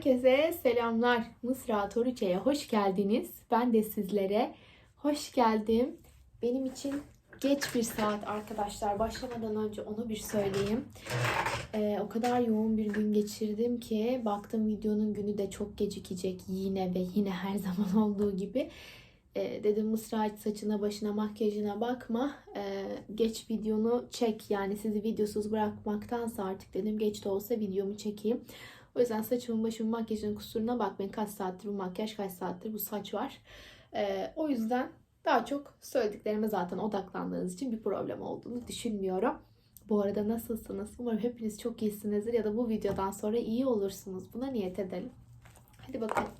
Herkese selamlar. Mısra Toruçe'ye hoş geldiniz. Ben de sizlere hoş geldim. Benim için geç bir saat arkadaşlar. Başlamadan önce onu bir söyleyeyim. Ee, o kadar yoğun bir gün geçirdim ki baktım videonun günü de çok gecikecek yine ve yine her zaman olduğu gibi. Ee, dedim Mısra saçına başına makyajına bakma. Ee, geç videonu çek. Yani sizi videosuz bırakmaktansa artık dedim geç de olsa videomu çekeyim. O yüzden saçımın başımın makyajının kusuruna bakmayın. Kaç saattir bu makyaj, kaç saattir bu saç var. Ee, o yüzden daha çok söylediklerime zaten odaklandığınız için bir problem olduğunu düşünmüyorum. Bu arada nasılsınız? Umarım hepiniz çok iyisinizdir ya da bu videodan sonra iyi olursunuz. Buna niyet edelim. Hadi bakalım.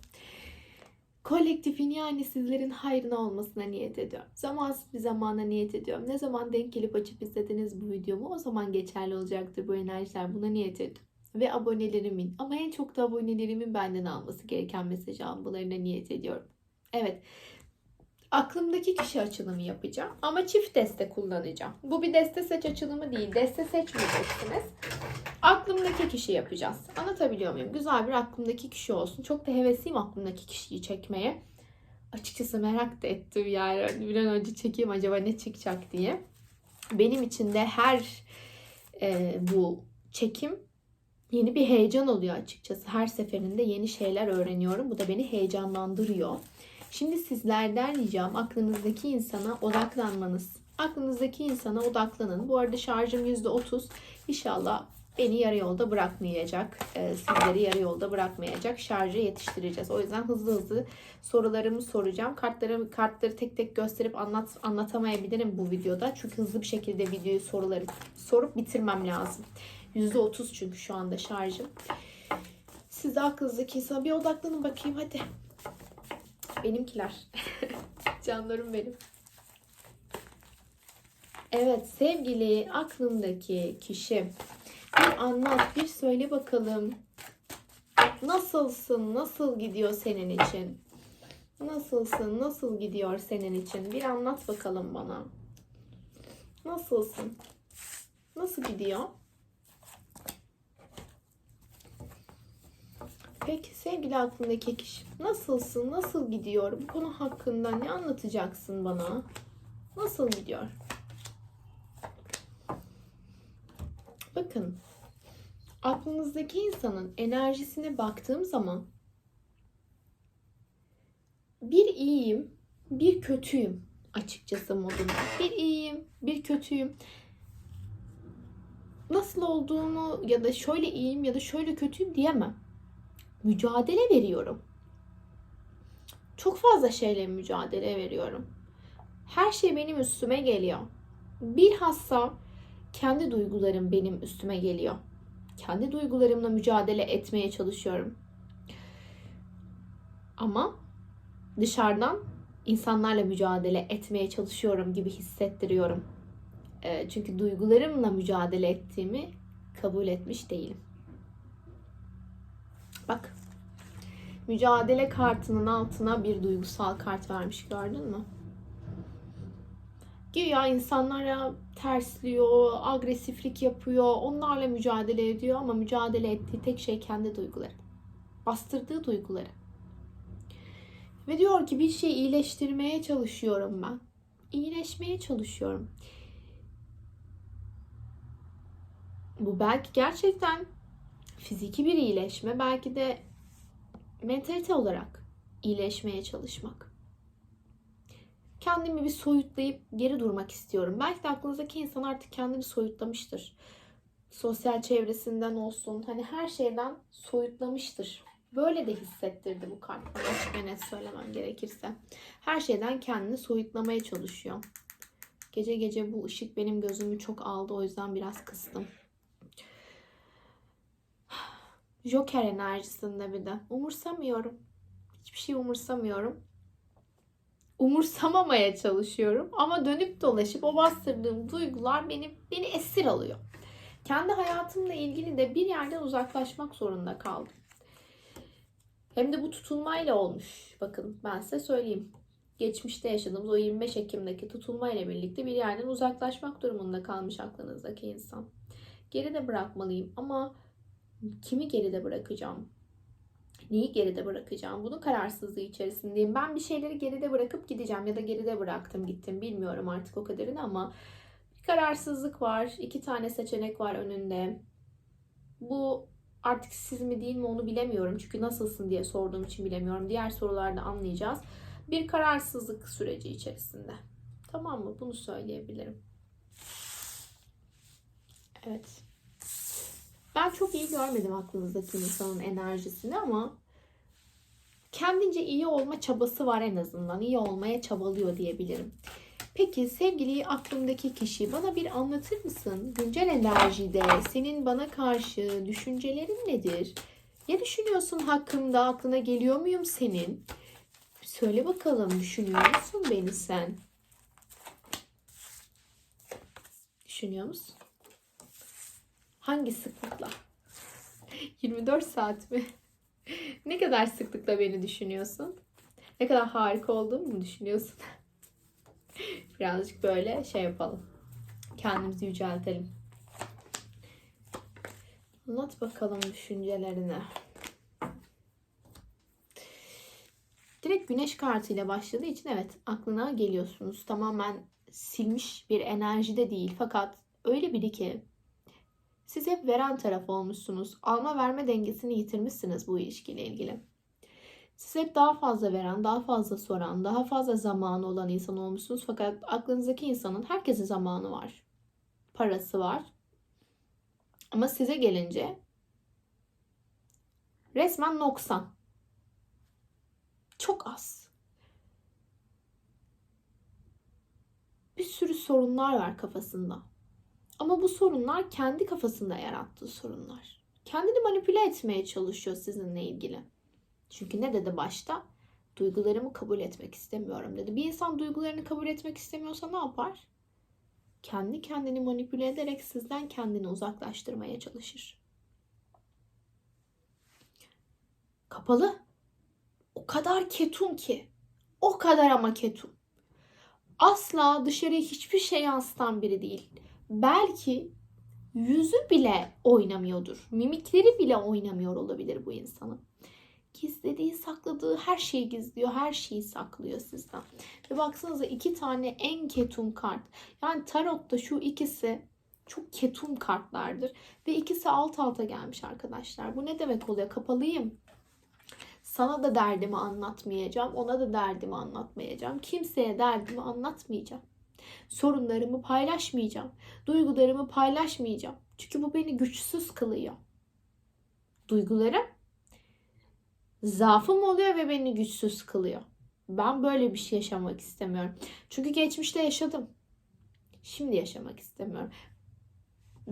Kolektifin yani sizlerin hayrına olmasına niyet ediyorum. Zamansız bir zamana niyet ediyorum. Ne zaman denk gelip açıp izlediniz bu videomu o zaman geçerli olacaktır bu enerjiler. Buna niyet ediyorum ve abonelerimin ama en çok da abonelerimin benden alması gereken mesajı almalarına niyet ediyorum. Evet. Aklımdaki kişi açılımı yapacağım ama çift deste kullanacağım. Bu bir deste seç açılımı değil. Deste seçmeyeceksiniz. Aklımdaki kişi yapacağız. Anlatabiliyor muyum? Güzel bir aklımdaki kişi olsun. Çok da hevesliyim aklımdaki kişiyi çekmeye. Açıkçası merak da ettim yani. Bir an önce çekeyim acaba ne çıkacak diye. Benim için de her e, bu çekim yeni bir heyecan oluyor açıkçası. Her seferinde yeni şeyler öğreniyorum. Bu da beni heyecanlandırıyor. Şimdi sizlerden ricam aklınızdaki insana odaklanmanız. Aklınızdaki insana odaklanın. Bu arada şarjım %30. İnşallah beni yarı yolda bırakmayacak. E, sizleri yarı yolda bırakmayacak. Şarjı yetiştireceğiz. O yüzden hızlı hızlı sorularımı soracağım. Kartları kartları tek tek gösterip anlat anlatamayabilirim bu videoda. Çünkü hızlı bir şekilde videoyu soruları sorup bitirmem lazım. %30 çünkü şu anda şarjım. Siz de aklınızdaki insana bir odaklanın bakayım hadi. Benimkiler. Canlarım benim. Evet sevgili aklımdaki kişi. Bir anlat, bir söyle bakalım. Nasılsın? Nasıl gidiyor senin için? Nasılsın? Nasıl gidiyor senin için? Bir anlat bakalım bana. Nasılsın? Nasıl gidiyor? Peki sevgili aklındaki kişi nasılsın? Nasıl gidiyor? Bu konu hakkında ne anlatacaksın bana? Nasıl gidiyor? Bakın aklınızdaki insanın enerjisine baktığım zaman bir iyiyim, bir kötüyüm açıkçası modunda. Bir iyiyim, bir kötüyüm. Nasıl olduğumu ya da şöyle iyiyim ya da şöyle kötüyüm diyemem mücadele veriyorum. Çok fazla şeyle mücadele veriyorum. Her şey benim üstüme geliyor. Bilhassa kendi duygularım benim üstüme geliyor. Kendi duygularımla mücadele etmeye çalışıyorum. Ama dışarıdan insanlarla mücadele etmeye çalışıyorum gibi hissettiriyorum. Çünkü duygularımla mücadele ettiğimi kabul etmiş değilim. Bak. Mücadele kartının altına bir duygusal kart vermiş gördün mü? Güya insanlara tersliyor, agresiflik yapıyor, onlarla mücadele ediyor ama mücadele ettiği tek şey kendi duyguları. Bastırdığı duyguları. Ve diyor ki bir şey iyileştirmeye çalışıyorum ben. İyileşmeye çalışıyorum. Bu belki gerçekten fiziki bir iyileşme, belki de mentalite olarak iyileşmeye çalışmak. Kendimi bir soyutlayıp geri durmak istiyorum. Belki de aklınızdaki insan artık kendini soyutlamıştır. Sosyal çevresinden olsun, hani her şeyden soyutlamıştır. Böyle de hissettirdi bu kart. Açık ve net söylemem gerekirse. Her şeyden kendini soyutlamaya çalışıyor. Gece gece bu ışık benim gözümü çok aldı. O yüzden biraz kıstım. Joker enerjisinde bir de. Umursamıyorum. Hiçbir şey umursamıyorum. Umursamamaya çalışıyorum ama dönüp dolaşıp o bastırdığım duygular beni beni esir alıyor. Kendi hayatımla ilgili de bir yerden uzaklaşmak zorunda kaldım. Hem de bu tutulmayla olmuş. Bakın ben size söyleyeyim. Geçmişte yaşadığımız o 25 Ekim'deki tutulmayla birlikte bir yerden uzaklaşmak durumunda kalmış aklınızdaki insan. Geride bırakmalıyım ama kimi geride bırakacağım? Neyi geride bırakacağım? Bunun kararsızlığı içerisindeyim. Ben bir şeyleri geride bırakıp gideceğim ya da geride bıraktım gittim. Bilmiyorum artık o kadarını ama bir kararsızlık var. İki tane seçenek var önünde. Bu artık siz mi değil mi onu bilemiyorum. Çünkü nasılsın diye sorduğum için bilemiyorum. Diğer sorularda anlayacağız. Bir kararsızlık süreci içerisinde. Tamam mı? Bunu söyleyebilirim. Evet. Ben çok iyi görmedim aklınızdaki insanın enerjisini ama kendince iyi olma çabası var en azından. İyi olmaya çabalıyor diyebilirim. Peki sevgili aklımdaki kişi bana bir anlatır mısın? Güncel enerjide senin bana karşı düşüncelerin nedir? Ne düşünüyorsun hakkımda? Aklına geliyor muyum senin? Söyle bakalım düşünüyor musun beni sen? Düşünüyor musun? Hangi sıklıkla? 24 saat mi? ne kadar sıklıkla beni düşünüyorsun? Ne kadar harika olduğumu mu düşünüyorsun? Birazcık böyle şey yapalım. Kendimizi yüceltelim. Anlat bakalım düşüncelerini. Direkt güneş kartıyla başladığı için evet aklına geliyorsunuz. Tamamen silmiş bir enerjide değil. Fakat öyle biri ki siz hep veren taraf olmuşsunuz. Alma verme dengesini yitirmişsiniz bu ilişkiyle ilgili. Siz hep daha fazla veren, daha fazla soran, daha fazla zamanı olan insan olmuşsunuz. Fakat aklınızdaki insanın herkesin zamanı var. Parası var. Ama size gelince resmen noksan. Çok az. Bir sürü sorunlar var kafasında. Ama bu sorunlar kendi kafasında yarattığı sorunlar. Kendini manipüle etmeye çalışıyor sizinle ilgili. Çünkü ne dedi başta? Duygularımı kabul etmek istemiyorum dedi. Bir insan duygularını kabul etmek istemiyorsa ne yapar? Kendi kendini manipüle ederek sizden kendini uzaklaştırmaya çalışır. Kapalı. O kadar ketum ki. O kadar ama ketum. Asla dışarıya hiçbir şey yansıtan biri değil. Belki yüzü bile oynamıyordur. Mimikleri bile oynamıyor olabilir bu insanın gizlediği, sakladığı her şeyi gizliyor, her şeyi saklıyor sizden. Ve baksanıza iki tane en ketum kart. Yani tarotta şu ikisi çok ketum kartlardır. Ve ikisi alt alta gelmiş arkadaşlar. Bu ne demek oluyor? Kapalıyım. Sana da derdimi anlatmayacağım. Ona da derdimi anlatmayacağım. Kimseye derdimi anlatmayacağım. Sorunlarımı paylaşmayacağım. Duygularımı paylaşmayacağım. Çünkü bu beni güçsüz kılıyor. Duygularım zaafım oluyor ve beni güçsüz kılıyor. Ben böyle bir şey yaşamak istemiyorum. Çünkü geçmişte yaşadım. Şimdi yaşamak istemiyorum.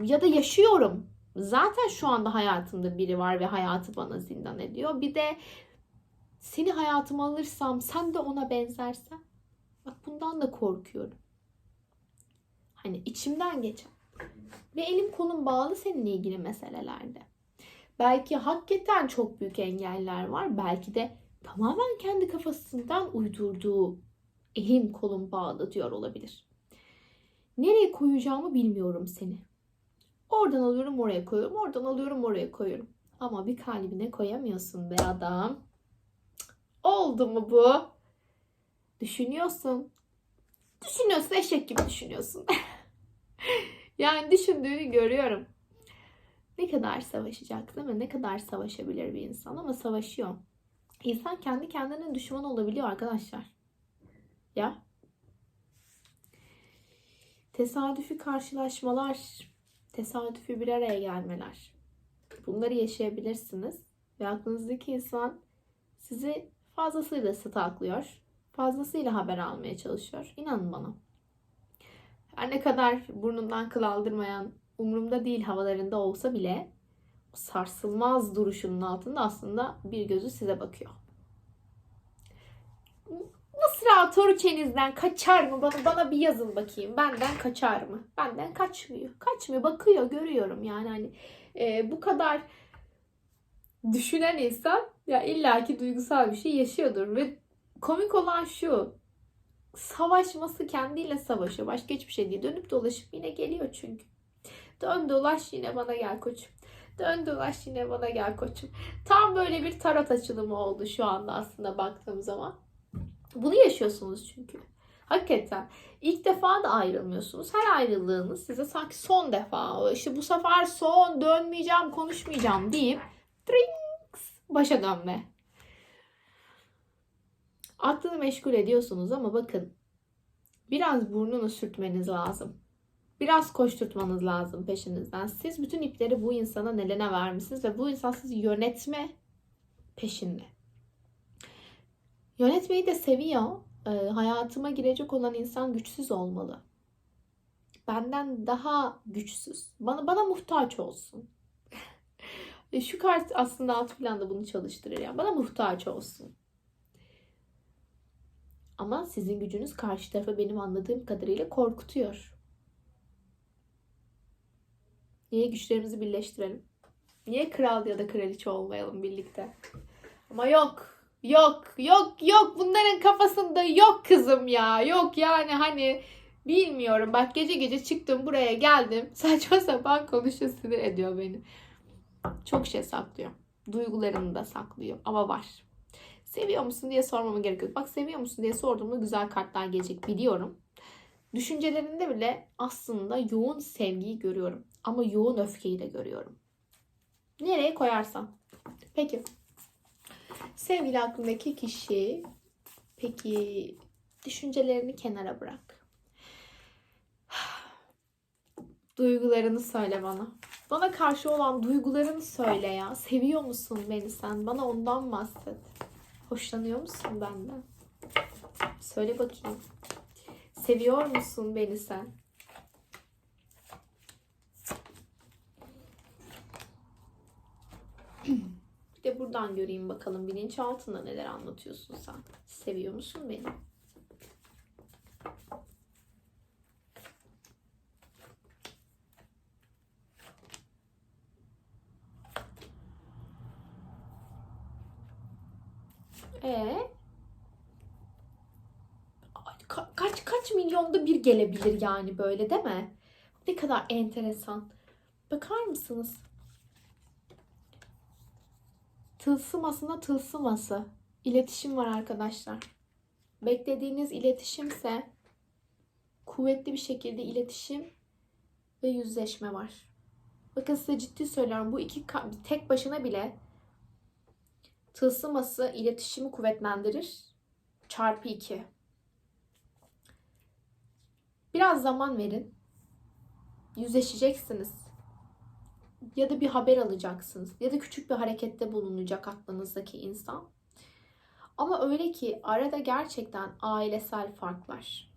Ya da yaşıyorum. Zaten şu anda hayatımda biri var ve hayatı bana zindan ediyor. Bir de seni hayatıma alırsam sen de ona benzersen bak bundan da korkuyorum. Hani içimden geçen. Ve elim kolum bağlı seninle ilgili meselelerde. Belki hakikaten çok büyük engeller var. Belki de tamamen kendi kafasından uydurduğu elim kolum bağlı diyor olabilir. Nereye koyacağımı bilmiyorum seni. Oradan alıyorum oraya koyuyorum. Oradan alıyorum oraya koyuyorum. Ama bir kalbine koyamıyorsun be adam. Oldu mu bu? Düşünüyorsun. Düşünüyorsun eşek gibi düşünüyorsun. yani düşündüğünü görüyorum. Ne kadar savaşacak değil mi? Ne kadar savaşabilir bir insan ama savaşıyor. İnsan kendi kendine düşman olabiliyor arkadaşlar. Ya. Tesadüfi karşılaşmalar, tesadüfi bir araya gelmeler. Bunları yaşayabilirsiniz. Ve aklınızdaki insan sizi fazlasıyla stalklıyor. Fazlasıyla haber almaya çalışıyor. İnanın bana. Her ne kadar burnundan kıl aldırmayan umurumda değil havalarında olsa bile sarsılmaz duruşunun altında aslında bir gözü size bakıyor. Mısra Toruçeniz'den kaçar mı? Bana, bana bir yazın bakayım. Benden kaçar mı? Benden kaçmıyor. Kaçmıyor. Bakıyor. Görüyorum yani hani e, bu kadar düşünen insan ya illaki duygusal bir şey yaşıyordur ve komik olan şu savaşması kendiyle savaşıyor. Başka hiçbir şey değil. Dönüp dolaşıp yine geliyor çünkü. Dön dolaş yine bana gel koçum. Dön dolaş yine bana gel koçum. Tam böyle bir tarot açılımı oldu şu anda aslında baktığım zaman. Bunu yaşıyorsunuz çünkü. Hakikaten. İlk defa da ayrılmıyorsunuz. Her ayrılığınız size sanki son defa. işte bu sefer son dönmeyeceğim, konuşmayacağım deyip drinks, başa dönme. Aklını meşgul ediyorsunuz ama bakın biraz burnunu sürtmeniz lazım. Biraz koşturtmanız lazım peşinizden. Siz bütün ipleri bu insana neline vermişsiniz ve bu insan sizi yönetme peşinde. Yönetmeyi de seviyor. Ee, hayatıma girecek olan insan güçsüz olmalı. Benden daha güçsüz. Bana bana muhtaç olsun. E, Şu kart aslında alt planda bunu çalıştırır ya. Bana muhtaç olsun. Ama sizin gücünüz karşı tarafı benim anladığım kadarıyla korkutuyor. Niye güçlerimizi birleştirelim? Niye kral ya da kraliçe olmayalım birlikte? Ama yok. Yok, yok, yok. Bunların kafasında yok kızım ya. Yok yani hani bilmiyorum. Bak gece gece çıktım buraya geldim. Saçma sapan konuşuyor sinir ediyor beni. Çok şey saklıyor. Duygularını da saklıyor. Ama var. Seviyor musun diye sormama gerek yok. Bak seviyor musun diye sorduğumda güzel kartlar gelecek biliyorum. Düşüncelerinde bile aslında yoğun sevgiyi görüyorum. Ama yoğun öfkeyi de görüyorum. Nereye koyarsam. Peki. Sevgili aklındaki kişi peki düşüncelerini kenara bırak. Duygularını söyle bana. Bana karşı olan duygularını söyle ya. Seviyor musun beni sen? Bana ondan bahset. Hoşlanıyor musun benden? Söyle bakayım. Seviyor musun beni sen? Bir de buradan göreyim bakalım bilinçaltında neler anlatıyorsun sen. Seviyor musun beni? Ee? Ka- kaç kaç milyonda bir gelebilir yani böyle değil mi? Ne kadar enteresan. Bakar mısınız? Tılsım aslında tılsıması. İletişim var arkadaşlar. Beklediğiniz iletişimse kuvvetli bir şekilde iletişim ve yüzleşme var. Bakın size ciddi söylüyorum bu iki tek başına bile tılsıması iletişimi kuvvetlendirir. Çarpı iki. Biraz zaman verin. Yüzleşeceksiniz. Ya da bir haber alacaksınız. Ya da küçük bir harekette bulunacak aklınızdaki insan. Ama öyle ki arada gerçekten ailesel farklar,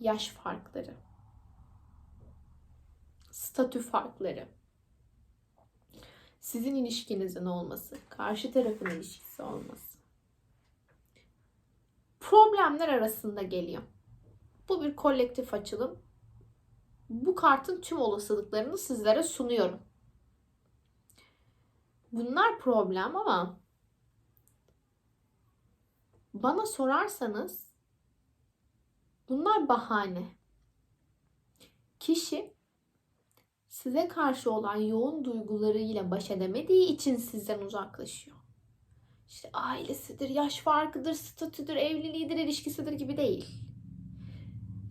yaş farkları, statü farkları, sizin ilişkinizin olması, karşı tarafın ilişkisi olması. Problemler arasında geliyor. Bu bir kolektif açılım. Bu kartın tüm olasılıklarını sizlere sunuyorum. Bunlar problem ama bana sorarsanız bunlar bahane. Kişi size karşı olan yoğun duygularıyla baş edemediği için sizden uzaklaşıyor. İşte ailesidir, yaş farkıdır, statüdür, evliliğidir, ilişkisidir gibi değil.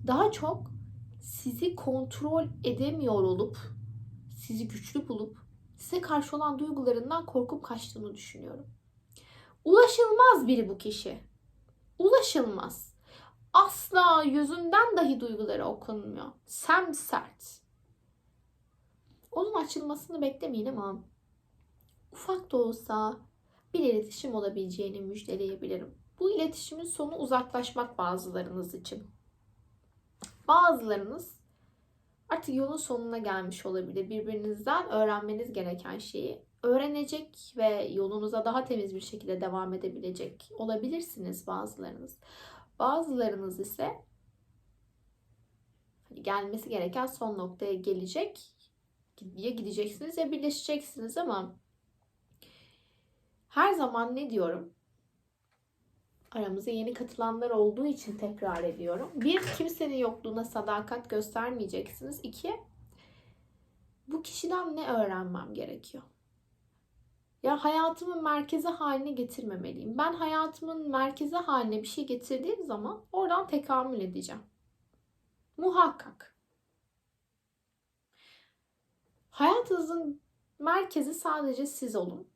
Daha çok sizi kontrol edemiyor olup, sizi güçlü bulup, size karşı olan duygularından korkup kaçtığını düşünüyorum. Ulaşılmaz biri bu kişi. Ulaşılmaz. Asla yüzünden dahi duyguları okunmuyor. Sem sert. Onun açılmasını beklemeyin ama ufak da olsa bir iletişim olabileceğini müjdeleyebilirim. Bu iletişimin sonu uzaklaşmak bazılarınız için. Bazılarınız artık yolun sonuna gelmiş olabilir. Birbirinizden öğrenmeniz gereken şeyi öğrenecek ve yolunuza daha temiz bir şekilde devam edebilecek olabilirsiniz bazılarınız. Bazılarınız ise gelmesi gereken son noktaya gelecek. Ya gideceksiniz ya birleşeceksiniz ama her zaman ne diyorum? Aramıza yeni katılanlar olduğu için tekrar ediyorum. Bir, kimsenin yokluğuna sadakat göstermeyeceksiniz. İki, bu kişiden ne öğrenmem gerekiyor? Ya hayatımın merkezi haline getirmemeliyim. Ben hayatımın merkezi haline bir şey getirdiğim zaman oradan tekamül edeceğim. Muhakkak. Hayatınızın merkezi sadece siz olun.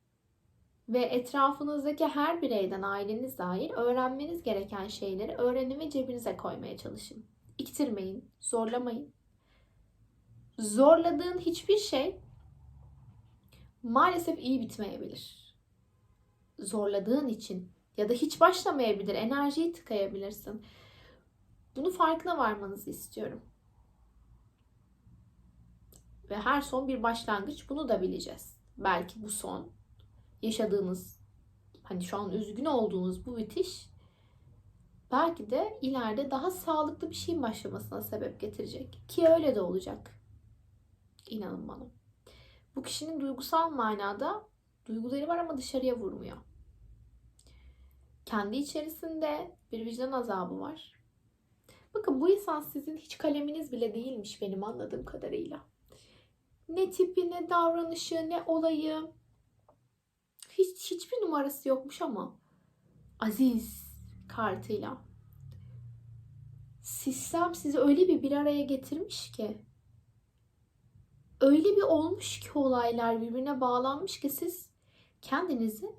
Ve etrafınızdaki her bireyden aileniz dahil öğrenmeniz gereken şeyleri öğrenin ve cebinize koymaya çalışın. İktirmeyin, zorlamayın. Zorladığın hiçbir şey maalesef iyi bitmeyebilir. Zorladığın için ya da hiç başlamayabilir, enerjiyi tıkayabilirsin. Bunu farkına varmanızı istiyorum. Ve her son bir başlangıç bunu da bileceğiz. Belki bu son yaşadığınız hani şu an üzgün olduğunuz bu bitiş belki de ileride daha sağlıklı bir şeyin başlamasına sebep getirecek. Ki öyle de olacak. İnanın bana. Bu kişinin duygusal manada duyguları var ama dışarıya vurmuyor. Kendi içerisinde bir vicdan azabı var. Bakın bu insan sizin hiç kaleminiz bile değilmiş benim anladığım kadarıyla. Ne tipi, ne davranışı, ne olayı. Hiç hiçbir numarası yokmuş ama Aziz kartıyla sistem sizi öyle bir bir araya getirmiş ki öyle bir olmuş ki olaylar birbirine bağlanmış ki siz kendinizi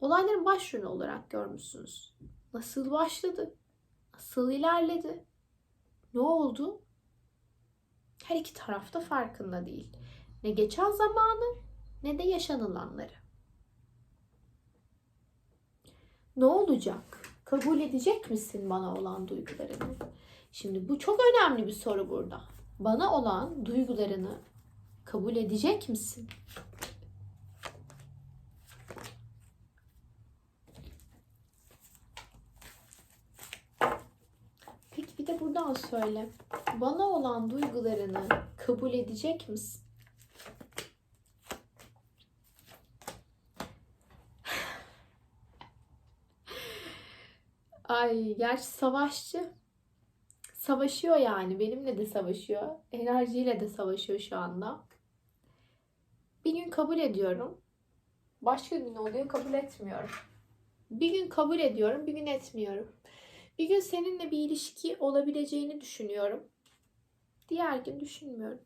olayların başrolü olarak görmüşsünüz. Nasıl başladı? Nasıl ilerledi? Ne oldu? Her iki taraf da farkında değil. Ne geçen zamanı ne de yaşanılanları. Ne olacak? Kabul edecek misin bana olan duygularını? Şimdi bu çok önemli bir soru burada. Bana olan duygularını kabul edecek misin? Peki bir de buradan söyle. Bana olan duygularını kabul edecek misin? Ay gerçi savaşçı. Savaşıyor yani. Benimle de savaşıyor. Enerjiyle de savaşıyor şu anda. Bir gün kabul ediyorum. Başka gün oluyor kabul etmiyorum. Bir gün kabul ediyorum, bir gün etmiyorum. Bir gün seninle bir ilişki olabileceğini düşünüyorum. Diğer gün düşünmüyorum.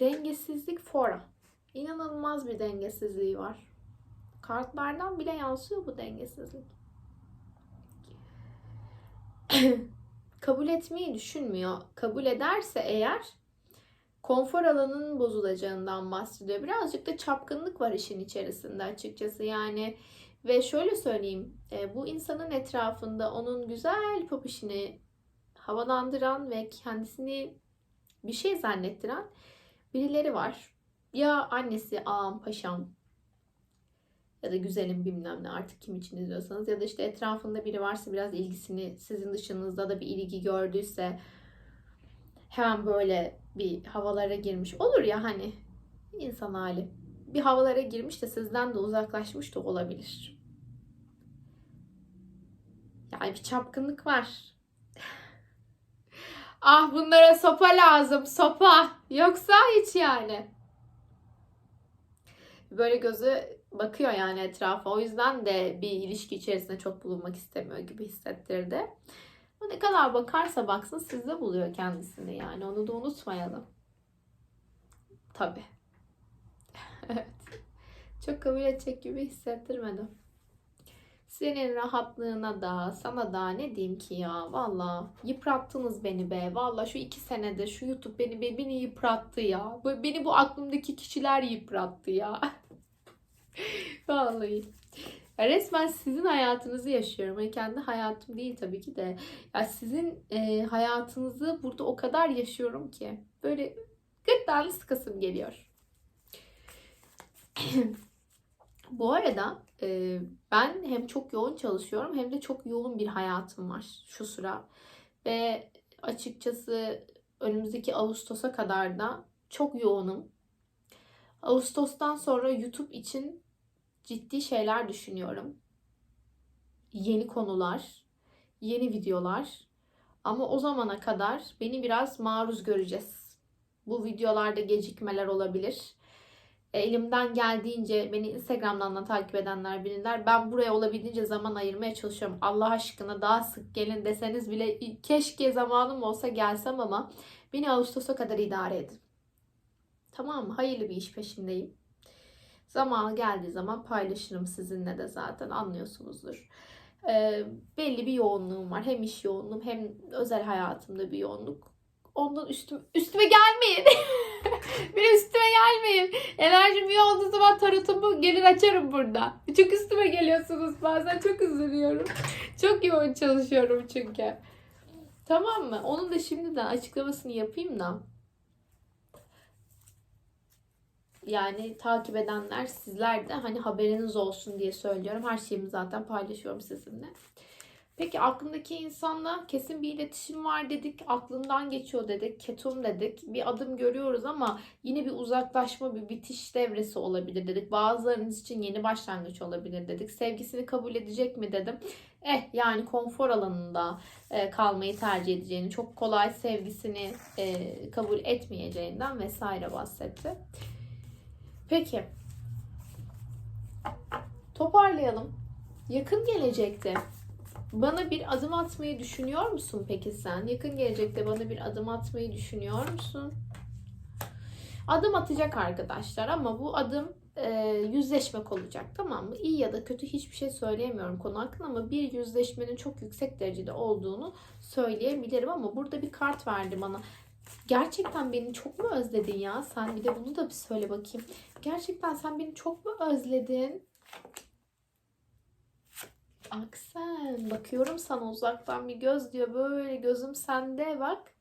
Dengesizlik fora. İnanılmaz bir dengesizliği var. Kartlardan bile yansıyor bu dengesizlik. kabul etmeyi düşünmüyor. Kabul ederse eğer konfor alanının bozulacağından bahsediyor. Birazcık da çapkınlık var işin içerisinde açıkçası. Yani ve şöyle söyleyeyim. e, Bu insanın etrafında onun güzel popişini havalandıran ve kendisini bir şey zannettiren birileri var. Ya annesi ağam paşam ya da güzelim bilmem ne artık kim için izliyorsanız ya da işte etrafında biri varsa biraz ilgisini sizin dışınızda da bir ilgi gördüyse hemen böyle bir havalara girmiş olur ya hani insan hali bir havalara girmiş de sizden de uzaklaşmış da olabilir. Yani bir çapkınlık var. ah bunlara sopa lazım sopa yoksa hiç yani. Böyle gözü bakıyor yani etrafa. O yüzden de bir ilişki içerisinde çok bulunmak istemiyor gibi hissettirdi. O ne kadar bakarsa baksın sizde buluyor kendisini yani. Onu da unutmayalım. Tabi. evet. Çok kabul edecek gibi hissettirmedim. Senin rahatlığına da sana da ne diyeyim ki ya valla yıprattınız beni be valla şu iki senede şu YouTube beni beni yıprattı ya beni bu aklımdaki kişiler yıprattı ya vallahi resmen sizin hayatınızı yaşıyorum. Yani kendi hayatım değil tabii ki de. Ya sizin e, hayatınızı burada o kadar yaşıyorum ki. Böyle gırtlağını sıkasım geliyor. Bu arada e, ben hem çok yoğun çalışıyorum hem de çok yoğun bir hayatım var şu sıra. Ve açıkçası önümüzdeki Ağustos'a kadar da çok yoğunum. Ağustos'tan sonra YouTube için ciddi şeyler düşünüyorum. Yeni konular, yeni videolar. Ama o zamana kadar beni biraz maruz göreceğiz. Bu videolarda gecikmeler olabilir. E, Elimden geldiğince beni Instagram'dan da takip edenler bilirler. Ben buraya olabildiğince zaman ayırmaya çalışıyorum. Allah aşkına daha sık gelin deseniz bile keşke zamanım olsa gelsem ama beni Ağustos'a kadar idare edin. Tamam mı? Hayırlı bir iş peşindeyim. Zamanı geldiği zaman paylaşırım sizinle de zaten anlıyorsunuzdur. Ee, belli bir yoğunluğum var. Hem iş yoğunluğum hem özel hayatımda bir yoğunluk. Ondan üstüm, üstüme gelmeyin. bir üstüme gelmeyin. Enerjim iyi olduğu zaman tarotumu gelir açarım burada. Çok üstüme geliyorsunuz bazen çok üzülüyorum. Çok yoğun çalışıyorum çünkü. Tamam mı? Onun da şimdiden açıklamasını yapayım da. Yani takip edenler sizler de hani haberiniz olsun diye söylüyorum. Her şeyimi zaten paylaşıyorum sizinle. Peki aklındaki insanla kesin bir iletişim var dedik. Aklından geçiyor dedik. Ketum dedik. Bir adım görüyoruz ama yine bir uzaklaşma, bir bitiş devresi olabilir dedik. Bazılarınız için yeni başlangıç olabilir dedik. Sevgisini kabul edecek mi dedim. Eh yani konfor alanında e, kalmayı tercih edeceğini, çok kolay sevgisini e, kabul etmeyeceğinden vesaire bahsetti. Peki. Toparlayalım. Yakın gelecekte bana bir adım atmayı düşünüyor musun peki sen? Yakın gelecekte bana bir adım atmayı düşünüyor musun? Adım atacak arkadaşlar ama bu adım e, yüzleşmek olacak tamam mı? İyi ya da kötü hiçbir şey söyleyemiyorum konu hakkında ama bir yüzleşmenin çok yüksek derecede olduğunu söyleyebilirim ama burada bir kart verdi bana. Gerçekten beni çok mu özledin ya? Sen bir de bunu da bir söyle bakayım. Gerçekten sen beni çok mu özledin? Aksen bakıyorum sana uzaktan bir göz diyor böyle gözüm sende bak.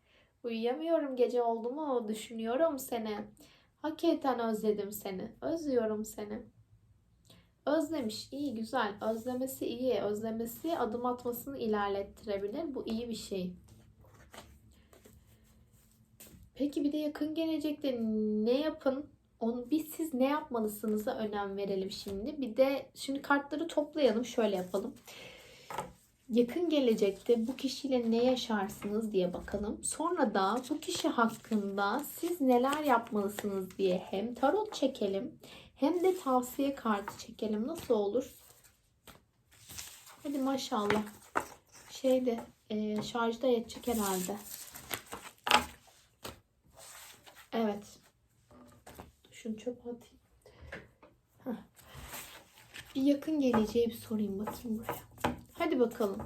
Uyuyamıyorum gece oldu mu düşünüyorum seni. Hakikaten özledim seni. Özlüyorum seni. Özlemiş iyi güzel. Özlemesi iyi. Özlemesi adım atmasını ilerlettirebilir. Bu iyi bir şey. Peki bir de yakın gelecekte ne yapın? Onu biz siz ne yapmalısınıza önem verelim şimdi. Bir de şimdi kartları toplayalım. Şöyle yapalım. Yakın gelecekte bu kişiyle ne yaşarsınız diye bakalım. Sonra da bu kişi hakkında siz neler yapmalısınız diye hem tarot çekelim hem de tavsiye kartı çekelim. Nasıl olur? Hadi maşallah. Şeyde e, şarjda yetecek herhalde. Evet. Şunu çöpe atayım. Heh. Bir yakın geleceğe bir sorayım bakayım buraya. Hadi bakalım.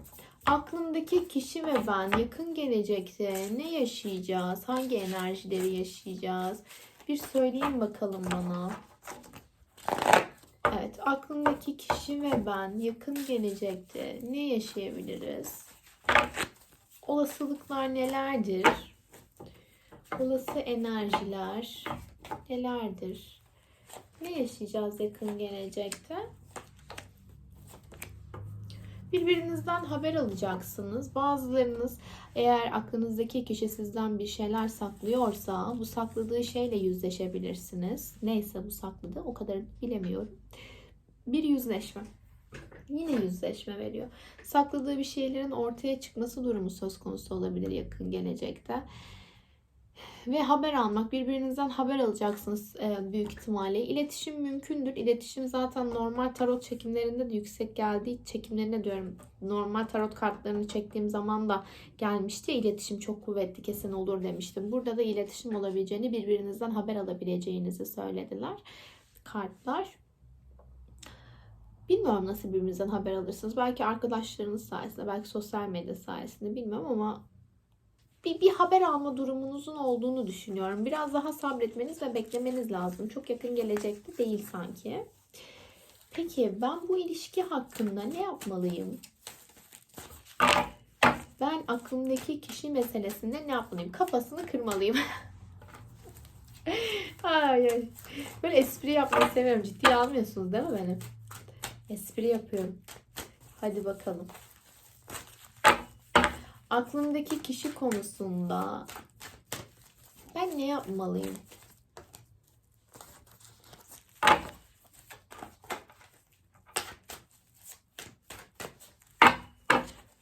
Aklımdaki kişi ve ben yakın gelecekte ne yaşayacağız? Hangi enerjileri yaşayacağız? Bir söyleyin bakalım bana. Evet, aklımdaki kişi ve ben yakın gelecekte ne yaşayabiliriz? Olasılıklar nelerdir? Olası enerjiler nelerdir? Ne yaşayacağız yakın gelecekte? Birbirinizden haber alacaksınız. Bazılarınız eğer aklınızdaki kişi sizden bir şeyler saklıyorsa bu sakladığı şeyle yüzleşebilirsiniz. Neyse bu sakladı o kadar bilemiyorum. Bir yüzleşme. Yine yüzleşme veriyor. Sakladığı bir şeylerin ortaya çıkması durumu söz konusu olabilir yakın gelecekte ve haber almak. Birbirinizden haber alacaksınız e, büyük ihtimalle. İletişim mümkündür. İletişim zaten normal tarot çekimlerinde de yüksek geldiği çekimlerine diyorum. Normal tarot kartlarını çektiğim zaman da gelmişti. İletişim çok kuvvetli kesin olur demiştim. Burada da iletişim olabileceğini, birbirinizden haber alabileceğinizi söylediler kartlar. Bilmiyorum nasıl birbirinizden haber alırsınız. Belki arkadaşlarınız sayesinde, belki sosyal medya sayesinde bilmiyorum ama bir, bir haber alma durumunuzun olduğunu düşünüyorum. Biraz daha sabretmeniz ve beklemeniz lazım. Çok yakın gelecekte değil sanki. Peki ben bu ilişki hakkında ne yapmalıyım? Ben aklımdaki kişi meselesinde ne yapmalıyım? Kafasını kırmalıyım. ay ay. Böyle espri yapmayı seviyorum. Ciddiye almıyorsunuz değil mi beni? Espri yapıyorum. Hadi bakalım aklımdaki kişi konusunda ben ne yapmalıyım?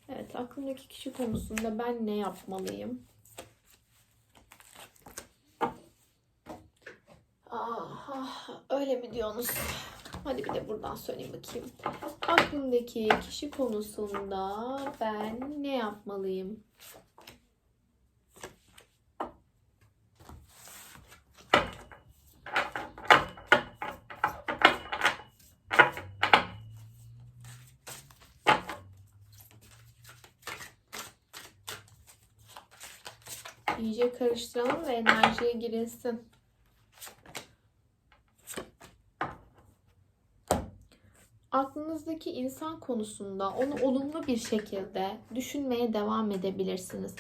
Evet, aklımdaki kişi konusunda ben ne yapmalıyım? Ah, ah, diyorsunuz? Hadi bir de buradan söyleyeyim bakayım. Aklımdaki kişi konusunda ben ne yapmalıyım? İyice karıştıralım ve enerjiye girilsin. Aklınızdaki insan konusunda onu olumlu bir şekilde düşünmeye devam edebilirsiniz.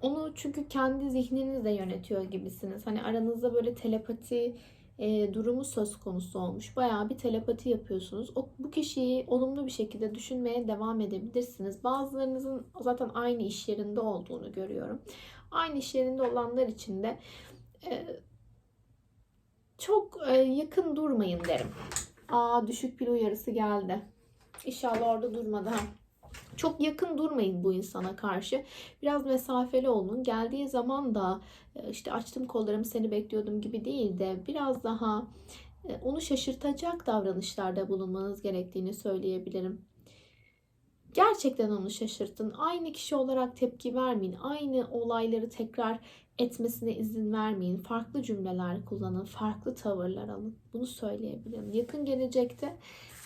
Onu çünkü kendi zihninizle yönetiyor gibisiniz. Hani aranızda böyle telepati e, durumu söz konusu olmuş. Bayağı bir telepati yapıyorsunuz. O, bu kişiyi olumlu bir şekilde düşünmeye devam edebilirsiniz. Bazılarınızın zaten aynı iş yerinde olduğunu görüyorum. Aynı iş yerinde olanlar için de e, çok e, yakın durmayın derim. Aa düşük pil uyarısı geldi. İnşallah orada durmadı. ha. Çok yakın durmayın bu insana karşı. Biraz mesafeli olun. Geldiği zaman da e, işte açtım kollarımı seni bekliyordum gibi değil de biraz daha e, onu şaşırtacak davranışlarda bulunmanız gerektiğini söyleyebilirim. Gerçekten onu şaşırtın. Aynı kişi olarak tepki vermeyin. Aynı olayları tekrar etmesine izin vermeyin. Farklı cümleler kullanın, farklı tavırlar alın. Bunu söyleyebilirim. Yakın gelecekte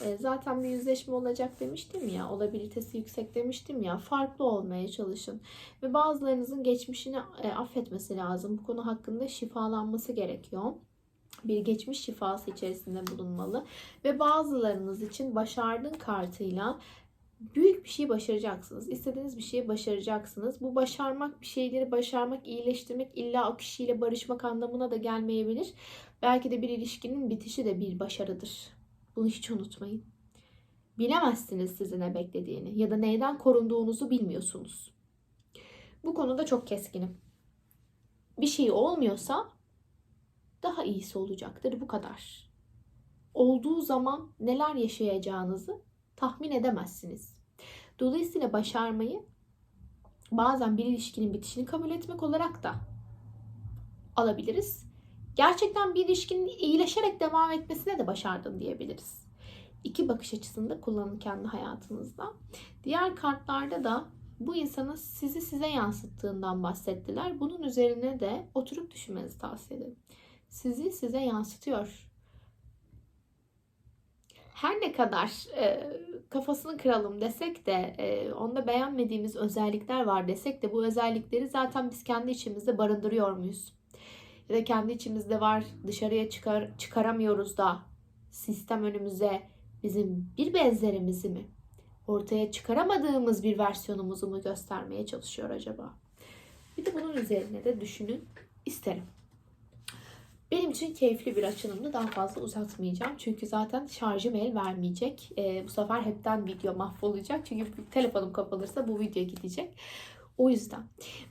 e, zaten bir yüzleşme olacak demiştim ya, olabilitesi yüksek demiştim ya. Farklı olmaya çalışın. Ve bazılarınızın geçmişini e, affetmesi lazım. Bu konu hakkında şifalanması gerekiyor bir geçmiş şifası içerisinde bulunmalı ve bazılarınız için başardın kartıyla büyük bir şey başaracaksınız. İstediğiniz bir şeyi başaracaksınız. Bu başarmak, bir şeyleri başarmak, iyileştirmek illa o kişiyle barışmak anlamına da gelmeyebilir. Belki de bir ilişkinin bitişi de bir başarıdır. Bunu hiç unutmayın. Bilemezsiniz sizi ne beklediğini ya da neyden korunduğunuzu bilmiyorsunuz. Bu konuda çok keskinim. Bir şey olmuyorsa daha iyisi olacaktır. Bu kadar. Olduğu zaman neler yaşayacağınızı tahmin edemezsiniz. Dolayısıyla başarmayı bazen bir ilişkinin bitişini kabul etmek olarak da alabiliriz. Gerçekten bir ilişkinin iyileşerek devam etmesine de başardım diyebiliriz. İki bakış açısında kullanın kendi hayatınızda. Diğer kartlarda da bu insanın sizi size yansıttığından bahsettiler. Bunun üzerine de oturup düşünmenizi tavsiye ederim. Sizi size yansıtıyor. Her ne kadar e, kafasını kıralım desek de e, onda beğenmediğimiz özellikler var desek de bu özellikleri zaten biz kendi içimizde barındırıyor muyuz? Ya da kendi içimizde var dışarıya çıkar çıkaramıyoruz da sistem önümüze bizim bir benzerimizi mi ortaya çıkaramadığımız bir versiyonumuzu mu göstermeye çalışıyor acaba? Bir de bunun üzerine de düşünün isterim. Benim için keyifli bir açılımdı. Daha fazla uzatmayacağım. Çünkü zaten şarjım el vermeyecek. Ee, bu sefer hepten video mahvolacak. Çünkü telefonum kapalırsa bu video gidecek. O yüzden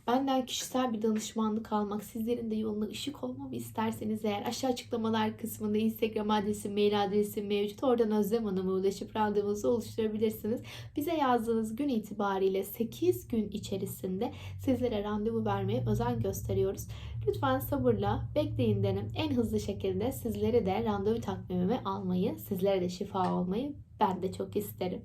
benden kişisel bir danışmanlık almak, sizlerin de yoluna ışık olmamı isterseniz eğer aşağı açıklamalar kısmında Instagram adresim, mail adresim mevcut. Oradan Özlem Hanım'a ulaşıp randevunuzu oluşturabilirsiniz. Bize yazdığınız gün itibariyle 8 gün içerisinde sizlere randevu vermeye özen gösteriyoruz. Lütfen sabırla bekleyin derim. En hızlı şekilde sizlere de randevu takvimimi almayı, sizlere de şifa olmayı ben de çok isterim.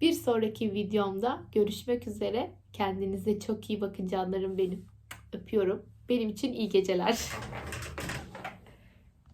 Bir sonraki videomda görüşmek üzere. Kendinize çok iyi bakın canlarım benim. Öpüyorum. Benim için iyi geceler.